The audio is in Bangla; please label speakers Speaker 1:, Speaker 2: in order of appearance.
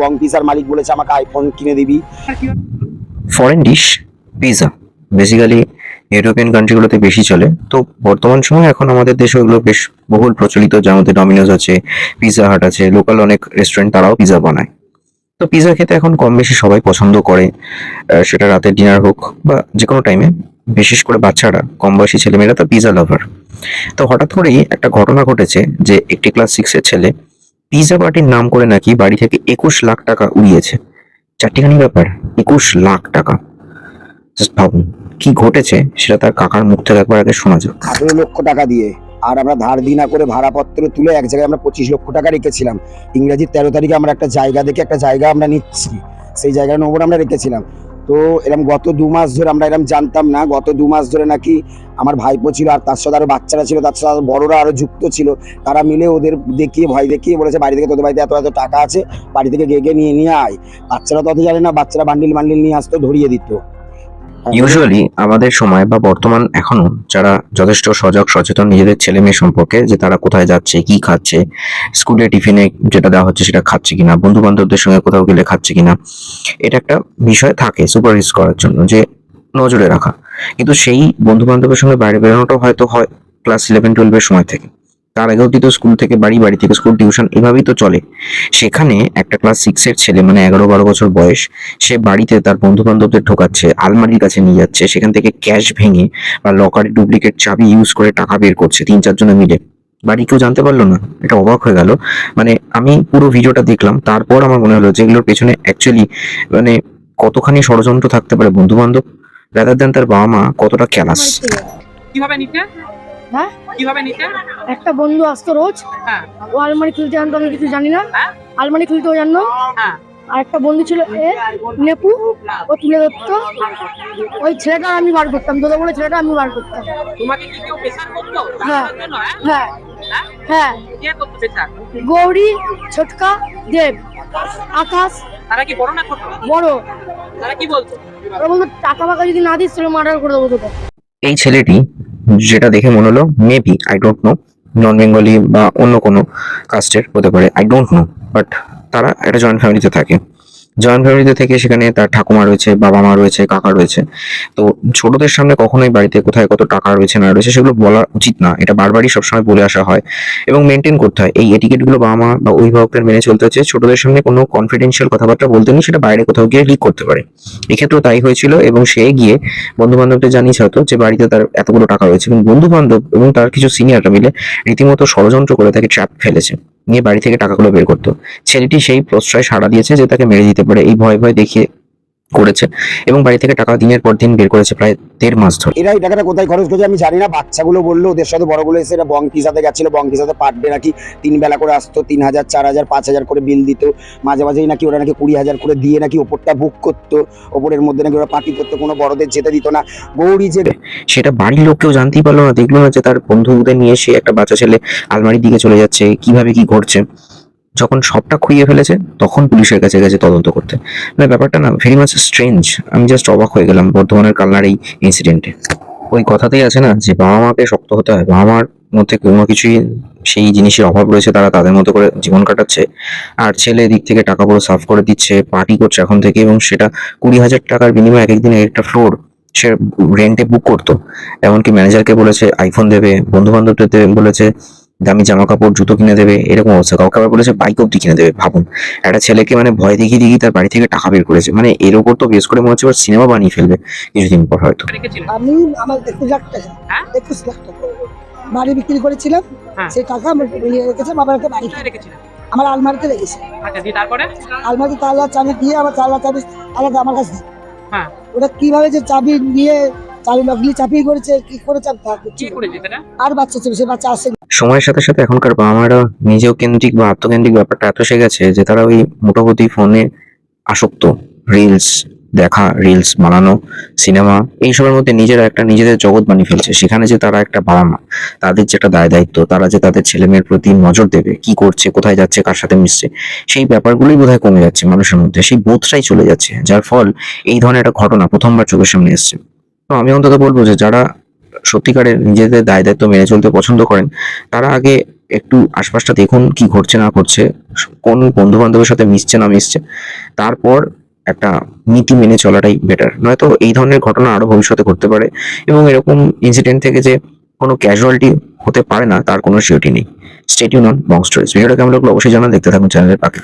Speaker 1: বং পিসার মালিক বলেছে, আমাকে আইফোন কিনে দিবি।
Speaker 2: Foreign dish pizza basically European কান্ট্রিগুলোতে বেশি চলে। তো বর্তমান সময়ে এখন আমাদের দেশে ওগুলো বেশ বহুল প্রচলিত, যার মধ্যে ডমিনোজ আছে পিৎজা হাট আছে লোকাল অনেক রেস্টুরেন্ট তারাও পিৎজা বানায়। তো পিৎজা খেতে এখন কম বেশি সবাই পছন্দ করে। সেটা রাতের ডিনার হোক বা যে কোনো টাইমে বিশেষ করে বাচ্চারা কম বয়সী ছেলেমেয়েরা তো পিৎজা লাভার তো হঠাৎ করেই একটা ঘটনা ঘটেছে যে একটি ক্লাস সিক্সের ছেলে পিৎজা পার্টির নাম করে নাকি বাড়ি থেকে একুশ লাখ টাকা উড়িয়েছে। চারটিখানি ব্যাপার, একুশ লাখ টাকা। জাস্ট ভাবুন, কি ঘটেছে সেটা তার কাকার মুখ থেকে একবার আগে শোনা যাক।
Speaker 1: আঠেরো লক্ষ টাকা দিয়ে, আর আমরা ধার দিনা করে ভাড়াপত্র তুলে এক জায়গায় আমরা পঁচিশ লক্ষ টাকা রেখেছিলাম। ইংরেজির তেরো তারিখে আমরা একটা জায়গা দেখে একটা জায়গা আমরা নিচ্ছি, সেই জায়গার নম্বর আমরা রেখেছিলাম। তো এরকম গত দু মাস ধরে আমরা এরকম জানতাম না, গত দু মাস ধরে নাকি আমার ভাইপো ছিল আর তার সাথে আরও বাচ্চারা ছিল, তার সাথে বড়োরা বড়রা আরও যুক্ত ছিল। তারা মিলে ওদের দেখিয়ে, ভয় দেখিয়ে বলেছে, বাড়ি থেকে তোদের বাড়িতে এত এত টাকা আছে, বাড়ি থেকে গেগে নিয়ে নিয়ে আয়। বাচ্চারা তো অত জানে না, বাচ্চারা বান্ডিল বান্ডিল নিয়ে আসতো, ধরিয়ে দিত।
Speaker 2: ইউজুয়ালি আমাদের সময় বা বর্তমান এখনও যারা যথেষ্ট সজাগ, সচেতন নিজেদের ছেলে মেয়ে সম্পর্কে যে তারা কোথায় যাচ্ছে, কি খাচ্ছে, স্কুলে টিফিনে যেটা দেওয়া হচ্ছে সেটা খাচ্ছে কিনা বন্ধু বান্ধবদের সঙ্গে কোথাও গেলে খাচ্ছে কিনা, এটা একটা বিষয় থাকে সুপারভিজ করার জন্য যে নজরে রাখা। কিন্তু সেই বন্ধু বান্ধবের সঙ্গে বাইরে বেরোনোটা হয়তো হয় ক্লাস ইলেভেন টুয়েলভের সময় থেকে। তার আগেও তো স্কুল থেকে বাড়ি বাড়ি থেকে স্কুল টিউশন এভাবেই তো চলে। সেখানে একটা ক্লাস সিক্সের ছেলে মানে এগারো বারো বছর বয়স সে বাড়িতে তার বন্ধু বান্ধবদের ঢোকাচ্ছে আলমারির কাছে নিয়ে যাচ্ছে সেখান থেকে ক্যাশ ভেঙে বা লকারে ডুপ্লিকেট চাবি ইউজ করে টাকা বের করছে তিন চারজনে মিলে। বাড়ি কেউ জানতে পারল না এটা অবাক হয়ে গেল। মানে আমি পুরো ভিডিওটা দেখলাম তারপর আমার মনে হলো যে এগুলোর পেছনে অ্যাকচুয়ালি মানে কতখানি ষড়যন্ত্র থাকতে পারে বন্ধু বান্ধব রাদার দেন তার বাবা মা কতটা ক্যালাস
Speaker 3: কীভাবে নিতে?
Speaker 4: হ্যাঁ?
Speaker 3: কীভাবে নিতে?
Speaker 4: একটা বন্ধু আসতো রোজ।
Speaker 3: হ্যাঁ।
Speaker 4: ও আলমারি খুলতে জানতো আমি কিছু জানি না।
Speaker 3: হ্যাঁ?
Speaker 4: আলমারি খুলতেও জানতো।
Speaker 3: হ্যাঁ।
Speaker 4: আর একটা বন্ধু ছিল এ নেপু। ও তুলে ধরতো। ওই ছেলেটা আমি বার করতাম তোদের বলে ছেলেটা আমি বার করতাম।
Speaker 3: তোমাকে কি কেউ প্রেশার করতো?
Speaker 4: হ্যাঁ।
Speaker 3: হ্যাঁ?
Speaker 4: হ্যাঁ।
Speaker 3: কে করতো প্রেশার
Speaker 4: গৌরী ছোটকা দেব। আকাশ।
Speaker 3: তারা কি বড় না ছোট?
Speaker 4: বড়।
Speaker 3: তারা কি বলতো?
Speaker 4: ওরা বলতো টাকা ফাকা যদি না দিস তাহলে মার্ডার করে দেবো তোকে।
Speaker 2: এই ছেলেটি যেটা দেখে মনে হলো maybe I don't know non Bengali বা অন্য কোনো কাস্টের হতে পারে আই ডোন্ট নো বাট তারা একটা জয়েন্ট ফ্যামিলিতে থাকে। জয়েন্ট ফ্যামিলিতে থেকে সেখানে তার ঠাকুমা রয়েছে, বাবা মা রয়েছে, কাকা রয়েছে। তো ছোটদের সামনে কখনোই বাড়িতে কোথায় কত টাকা রয়েছে না রয়েছে সেগুলো বলা উচিত না। এটা বারবারই সবসময় বলে আসা হয় এবং মেনটেন করতে হয়। এই এটিকেটগুলো বাবা মা বা অভিভাবকদের মেনে চলতে হচ্ছে। ছোটদের সামনে কোনো কনফিডেন্সিয়াল কথাবার্তা বলতে নেই, সেটা বাইরে কোথাও গিয়ে লিক করতে পারে। এক্ষেত্রেও তাই হয়েছিল এবং সে গিয়ে বন্ধু বান্ধবদের জানিয়েছে হয়তো যে বাড়িতে তার এতগুলো টাকা রয়েছে এবং বন্ধু বান্ধব এবং তার কিছু সিনিয়ররা মিলে রীতিমতো ষড়যন্ত্র করে তাকে ট্র্যাপ ফেলেছে। নিয়ে বাড়ি থেকে টাকাগুলো বের করতো। ছেলেটি সেই প্রশ্রয় সাড়া দিয়েছে যে তাকে মেরে দিতে পারে। এই ভয় ভয় দেখিয়ে করেছে এবং বাড়ি থেকে টাকা দিনের পর দিন বের করেছে প্রায় দেড় মাস ধরে।
Speaker 1: এরা এই টাকাটা কোথায় খরচ করছে আমি জানি না বাচ্চাগুলো বলল ওদের সাথে বড়গুলো এসে এরা বং পিসাতে গেছিল বং পিসাতে পার ডে নাকি? তিন বেলা করে আসতো তিন হাজার চার হাজার পাঁচ হাজার করে বিল দিত। মাঝে মাঝেই নাকি ওরা নাকি কুড়ি হাজার করে দিয়ে নাকি ওপরটা বুক করতো। ওপরের মধ্যে নাকি ওরা পার্টি করতো কোনো বড়দের যেতে দিত না। গৌরী যে
Speaker 2: সেটা বাড়ির লোক কেউ জানতেই পারল না দেখল না যে তার বন্ধুদের নিয়ে সে একটা বাচ্চা ছেলে আলমারির দিকে চলে যাচ্ছে কীভাবে কি ঘটছে যখন সবটা খুইয়ে ফেলেছে, তখন পুলিশের কাছে গেছে তদন্ত করতে। মানে ব্যাপারটা না ভেরি মাচ স্ট্রেঞ্জ আমি জাস্ট অবাক হয়ে গেলাম বর্ধমানের কালনার এই ইনসিডেন্টে ওই কথাতেই আছে না, যে বাবা মাকে শক্ত হতে হয়, বাবা মার মধ্যে কোনো কিছুই, সেই জিনিসের অভাব রয়েছে, তারা তাদের মতো করে জীবন কাটাচ্ছে। আর ছেলে দিক থেকে টাকা পুরো সাফ করে দিচ্ছে পার্টি করছে এখন থেকে, এবং সেটা কুড়ি হাজার টাকার বিনিময়ে এক একদিন এক একটা ফ্লোর সে রেন্টে বুক করতো। এমনকি ম্যানেজারকে বলেছে আইফোন দেবে বন্ধু বান্ধবদের বলেছে দামি জামা কাপড় জুতো কিনে দেবে এরকম অবস্থা। কাউকে আবার বলেছে বাইক অব্দি কিনে দেবে ভাবুন। একটা ছেলেকে মানে ভয় দেখিয়ে দেখিয়ে তার বাড়ি থেকে টাকা বের করেছে। মানে এর ওপর তো বেশ করে মনে হচ্ছে সিনেমা বানিয়ে ফেলবে কিছুদিন পর হয়তো।
Speaker 5: আমি আমার একুশ লাখ টাকা
Speaker 3: হ্যাঁ?
Speaker 5: একুশ লাখ টাকা। বাড়ি বিক্রি করেছিলাম
Speaker 3: হ্যাঁ।
Speaker 5: সেই টাকা আমার নিয়ে রেখেছে বাবার একটা বাড়ি
Speaker 3: কোথায় রেখেছিলেন?
Speaker 5: আমার আলমারিতে রেখেছে।
Speaker 3: আচ্ছা তারপরে?
Speaker 5: আলমারিতে তালা চাবি দিয়ে আমার তালা চাবি আলাদা আমার কাছে।
Speaker 3: হ্যাঁ।
Speaker 5: ওটা কীভাবে যে চাবি নিয়ে চাবি লগলি চাবি করেছে কি করেছে আমি তা করছি
Speaker 3: কি
Speaker 5: না।
Speaker 3: করেছে সেটা?
Speaker 5: আর বাচ্চা ছিল সে বাচ্চা আসে
Speaker 2: সময়ের সাথে সাথে এখনকার বাবা মারা নিজেও কেন্দ্রিক বা আত্মকেন্দ্রিক ব্যাপারটা এত এসে গেছে যে তারা ওই মোটামুটি ফোনে আসক্ত। রিলস দেখা, রিলস বানানো, সিনেমা এইসবের মধ্যে নিজেরা একটা নিজেদের জগৎ বানিয়ে ফেলছে। সেখানে যে তারা একটা বাবা মা তাদের যেটা দায় দায়িত্ব, তারা যে তাদের ছেলে মেয়ের প্রতি নজর দেবে, কি করছে, কোথায় যাচ্ছে, কার সাথে মিশছে, সেই ব্যাপারগুলোই বোধহয় কমে যাচ্ছে মানুষের মধ্যে। সেই বোধটাই চলে যাচ্ছে, যার ফল এই ধরনের একটা ঘটনা প্রথমবার চোখের সামনে এসছে। তো আমি অন্তত বলব যে যারা সত্যিকারের নিজেদের দায় দায়িত্ব মেনে চলতে পছন্দ করেন, তারা আগে একটু আশপাশটা দেখুন কি ঘটছে না ঘটছে, কোন বন্ধু বান্ধবের সাথে মিশছে না মিশছে, তারপর একটা নীতি মেনে চলাটাই বেটার নয়তো এই ধরনের ঘটনা আরও ভবিষ্যতে ঘটতে পারে এবং এরকম ইনসিডেন্ট থেকে যে কোনো ক্যাজুয়ালিটি হতে পারে না, তার কোনো সিওরিটি নেই। স্টেটিউন অন বং স্টোরিজ ভিডিওটা কেমন লাগল অবশ্যই জানান। দেখতে থাকুন চ্যানেলের video।